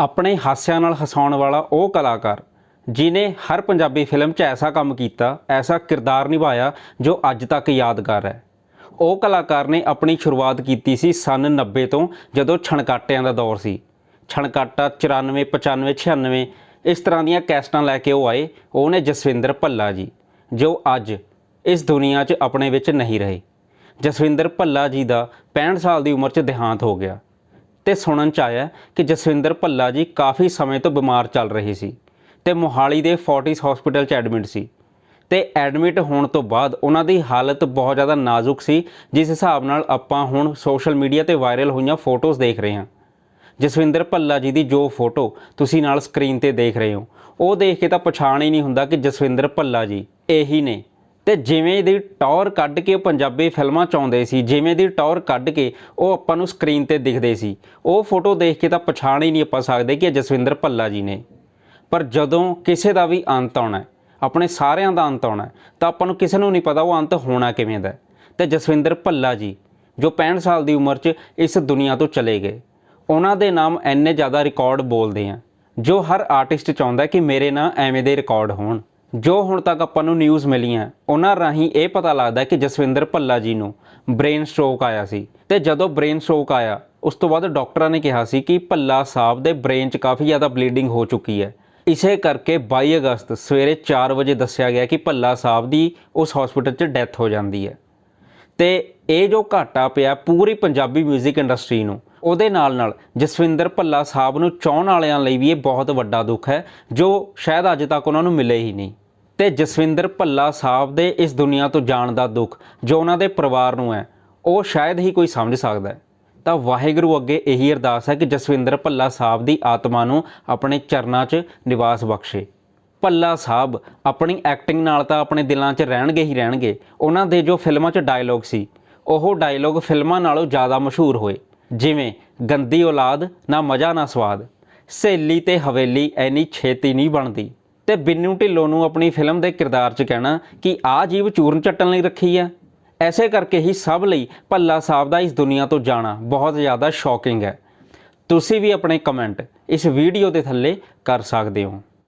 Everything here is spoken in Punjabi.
ਆਪਣੇ ਹਾਸਿਆਂ ਨਾਲ ਹਸਾਉਣ ਵਾਲਾ ਉਹ ਕਲਾਕਾਰ, ਜਿਨੇ ਹਰ ਪੰਜਾਬੀ ਫਿਲਮ 'ਚ ਐਸਾ ਕੰਮ ਕੀਤਾ, ਐਸਾ ਕਿਰਦਾਰ ਨਿਭਾਇਆ ਜੋ ਅੱਜ ਤੱਕ ਯਾਦਗਾਰ ਹੈ। ਉਹ ਕਲਾਕਾਰ ਨੇ ਆਪਣੀ ਸ਼ੁਰੂਆਤ ਕੀਤੀ ਸੀ ਸਨ 90 ਤੋਂ, ਜਦੋਂ ਛਣਕਾਟਿਆਂ ਦਾ ਦੌਰ ਸੀ। ਛਣਕਾਟਾ 94 95 96 ਇਸ ਤਰ੍ਹਾਂ ਦੀਆਂ ਕੈਸਟਾਂ ਲੈ ਕੇ ਉਹ ਆਏ, ਉਹ ਨੇ ਜਸਵਿੰਦਰ ਭੱਲਾ ਜੀ, ਜੋ ਅੱਜ ਇਸ ਦੁਨੀਆ 'ਚ ਆਪਣੇ ਵਿੱਚ ਨਹੀਂ ਰਹੇ। ਜਸਵਿੰਦਰ ਭੱਲਾ ਜੀ ਦਾ 65 ਸਾਲ ਦੀ ਉਮਰ 'ਚ ਦੇਹਾਂਤ ਹੋ ਗਿਆ। ਤੇ ਸੁਣਨ ਚ ਆਇਆ ਕਿ ਜਸਵਿੰਦਰ ਭੱਲਾ ਜੀ ਕਾਫੀ ਸਮੇਂ ਤੋਂ ਬਿਮਾਰ ਚੱਲ ਰਹੇ ਸੀ ਤੇ ਮੋਹਾਲੀ ਦੇ ਫੋਰਟਿਸ ਹਸਪੀਟਲ 'ਚ ਐਡਮਿਟ ਸੀ ਤੇ ਐਡਮਿਟ ਹੋਣ ਤੋਂ ਬਾਅਦ ਉਹਨਾਂ ਦੀ ਹਾਲਤ ਬਹੁਤ ਜ਼ਿਆਦਾ ਨਾਜ਼ੁਕ ਸੀ, ਜਿਸ ਹਿਸਾਬ ਨਾਲ ਆਪਾਂ ਹੁਣ ਸੋਸ਼ਲ ਮੀਡੀਆ ਤੇ ਵਾਇਰਲ ਹੋਈਆਂ ਫੋਟੋਜ਼ ਦੇਖ ਰਹੇ ਹਾਂ। ਜਸਵਿੰਦਰ ਭੱਲਾ ਜੀ ਦੀ ਜੋ ਫੋਟੋ ਤੁਸੀਂ ਨਾਲ ਸਕਰੀਨ ਤੇ ਦੇਖ ਰਹੇ ਹੋ, ਉਹ ਦੇਖ ਕੇ ਤਾਂ ਪਛਾਣ ਹੀ ਨਹੀਂ ਹੁੰਦਾ ਕਿ ਜਸਵਿੰਦਰ ਭੱਲਾ ਜੀ ਇਹੀ ਨੇ। ਤੇ ਜਿਵੇਂ ਦੀ ਟੌਰ ਕੱਢ ਕੇ ਉਹ ਪੰਜਾਬੀ ਫਿਲਮਾਂ ਚ ਆਉਂਦੇ ਸੀ, ਜਿਵੇਂ ਦੀ ਟੌਰ ਕੱਢ ਕੇ ਉਹ ਆਪਾਂ ਨੂੰ ਸਕਰੀਨ ਤੇ ਦਿਖਦੇ ਸੀ, ਉਹ ਫੋਟੋ ਦੇਖ ਕੇ ਤਾਂ ਪਛਾਣ ਹੀ ਨਹੀਂ ਆਪਾਂ ਸਕਦੇ ਕਿ ਜਸਵਿੰਦਰ ਭੱਲਾ ਜੀ ਨੇ ਪਰ ਜਦੋਂ ਕਿਸੇ ਦਾ ਵੀ ਅੰਤ ਆਉਣਾ ਆਪਣੇ ਸਾਰਿਆਂ ਦਾ ਅੰਤ ਆਉਣਾ ਤਾਂ ਆਪਾਂ ਨੂੰ ਕਿਸੇ ਨੂੰ ਨਹੀਂ ਪਤਾ ਉਹ ਅੰਤ ਹੋਣਾ ਕਿਵੇਂ ਦਾ ਹੈ। ਤੇ ਜਸਵਿੰਦਰ ਭੱਲਾ ਜੀ, ਜੋ 65 ਸਾਲ ਦੀ ਉਮਰ 'ਚ ਇਸ ਦੁਨੀਆ ਤੋਂ ਚਲੇ ਗਏ, ਉਹਨਾਂ ਦੇ ਨਾਮ ਐਨੇ ਜ਼ਿਆਦਾ ਰਿਕਾਰਡ ਬੋਲਦੇ ਆ, ਜੋ ਹਰ ਆਰਟਿਸਟ ਚਾਹੁੰਦਾ ਕਿ ਮੇਰੇ ਨਾਂ ਐਵੇਂ ਦੇ ਰਿਕਾਰਡ ਹੋਣ ਜੋ ਹੁਣ ਤੱਕ ਆਪਾਂ ਨੂੰ ਨਿਊਜ਼ ਮਿਲੀਆਂ, ਉਹਨਾਂ ਰਾਹੀਂ ਇਹ ਪਤਾ ਲੱਗਦਾ ਕਿ ਜਸਵਿੰਦਰ ਭੱਲਾ ਜੀ ਨੂੰ ਬ੍ਰੇਨ ਸਟ੍ਰੋਕ ਆਇਆ ਸੀ ਤੇ ਜਦੋਂ ਬ੍ਰੇਨ ਸਟ੍ਰੋਕ ਆਇਆ, ਉਸ ਤੋਂ ਬਾਅਦ ਡਾਕਟਰਾਂ ਨੇ ਕਿਹਾ ਸੀ ਕਿ ਭੱਲਾ ਸਾਹਿਬ ਦੇ ਬ੍ਰੇਨ 'ਚ ਕਾਫੀ ਜ਼ਿਆਦਾ ਬਲੀਡਿੰਗ ਹੋ ਚੁੱਕੀ ਹੈ। ਇਸੇ ਕਰਕੇ 22 ਅਗਸਤ ਸਵੇਰੇ 4 ਵਜੇ ਦੱਸਿਆ ਗਿਆ ਕਿ ਭੱਲਾ ਸਾਹਿਬ ਦੀ ਉਸ ਹਸਪੀਟਲ 'ਚ ਡੈਥ ਹੋ ਜਾਂਦੀ ਹੈ। ਤੇ ਇਹ ਜੋ ਘਾਟਾ ਪਿਆ ਪੂਰੀ ਪੰਜਾਬੀ 뮤직 ਇੰਡਸਟਰੀ ਨੂੰ, ਉਹਦੇ ਨਾਲ ਨਾਲ ਜਸਵਿੰਦਰ ਭੱਲਾ ਸਾਹਿਬ ਨੂੰ ਚਾਹਣ ਵਾਲਿਆਂ ਲਈ ਵੀ ਇਹ ਬਹੁਤ ਵੱਡਾ ਦੁੱਖ ਹੈ, ਜੋ ਸ਼ਾਇਦ ਅੱਜ ਤੱਕ ਉਹਨਾਂ ਨੂੰ ਮਿਲੇ ਹੀ ਨਹੀਂ। ਤੇ ਜਸਵਿੰਦਰ ਭੱਲਾ ਸਾਹਿਬ ਦੇ ਇਸ ਦੁਨੀਆ ਤੋਂ ਜਾਣ ਦਾ ਦੁੱਖ ਜੋ ਉਹਨਾਂ ਦੇ ਪਰਿਵਾਰ ਨੂੰ ਹੈ, ਉਹ ਸ਼ਾਇਦ ਹੀ ਕੋਈ ਸਮਝ ਸਕਦਾ ਹੈ। ਤਾਂ ਵਾਹਿਗੁਰੂ ਅੱਗੇ ਇਹੀ ਅਰਦਾਸ ਹੈ ਕਿ ਜਸਵਿੰਦਰ ਭੱਲਾ ਸਾਹਿਬ ਦੀ ਆਤਮਾ ਨੂੰ ਆਪਣੇ ਚਰਨਾਂ 'ਚ ਨਿਵਾਸ ਬਖਸ਼ੇ। ਭੱਲਾ ਸਾਹਿਬ ਆਪਣੀ ਐਕਟਿੰਗ ਨਾਲ ਤਾਂ ਆਪਣੇ ਦਿਲਾਂ 'ਚ ਰਹਿਣਗੇ ਹੀ ਰਹਿਣਗੇ। ਉਹਨਾਂ ਦੇ ਜੋ ਫਿਲਮਾਂ 'ਚ ਡਾਇਲੋਗ ਸੀ, ਉਹ ਡਾਇਲੋਗ ਫਿਲਮਾਂ ਨਾਲੋਂ ਜ਼ਿਆਦਾ ਮਸ਼ਹੂਰ ਹੋਏ। ਜਿਵੇਂ ਗੰਦੀ ਔਲਾਦ, ਨਾ ਮਜ਼ਾ ਨਾ ਸਵਾਦ। ਸਹੇਲੀ ਤੇ ਹਵੇਲੀ ਐਨੀ ਛੇਤੀ ਨਹੀਂ ਬਣਦੀ। ਤੇ ਬਿੰਨੂ ਢਿੱਲੋਂ ਨੂੰ ਆਪਣੀ ਫਿਲਮ ਦੇ ਕਿਰਦਾਰ 'ਚ ਕਹਿਣਾ ਕਿ ਆਹ ਜੀਵ ਚੂਰਨ ਚੱਟਣ ਲਈ ਰੱਖੀ ਆ। ਐਸੇ ਕਰਕੇ ਹੀ ਸਭ ਲਈ ਭੱਲਾ ਸਾਹਿਬ ਦਾ ਇਸ ਦੁਨੀਆ ਤੋਂ ਜਾਣਾ ਬਹੁਤ ਜ਼ਿਆਦਾ ਸ਼ੌਕਿੰਗ ਹੈ। ਤੁਸੀਂ ਵੀ ਆਪਣੇ ਕਮੈਂਟ ਇਸ ਵੀਡੀਓ ਦੇ ਥੱਲੇ ਕਰ ਸਕਦੇ ਹੋ।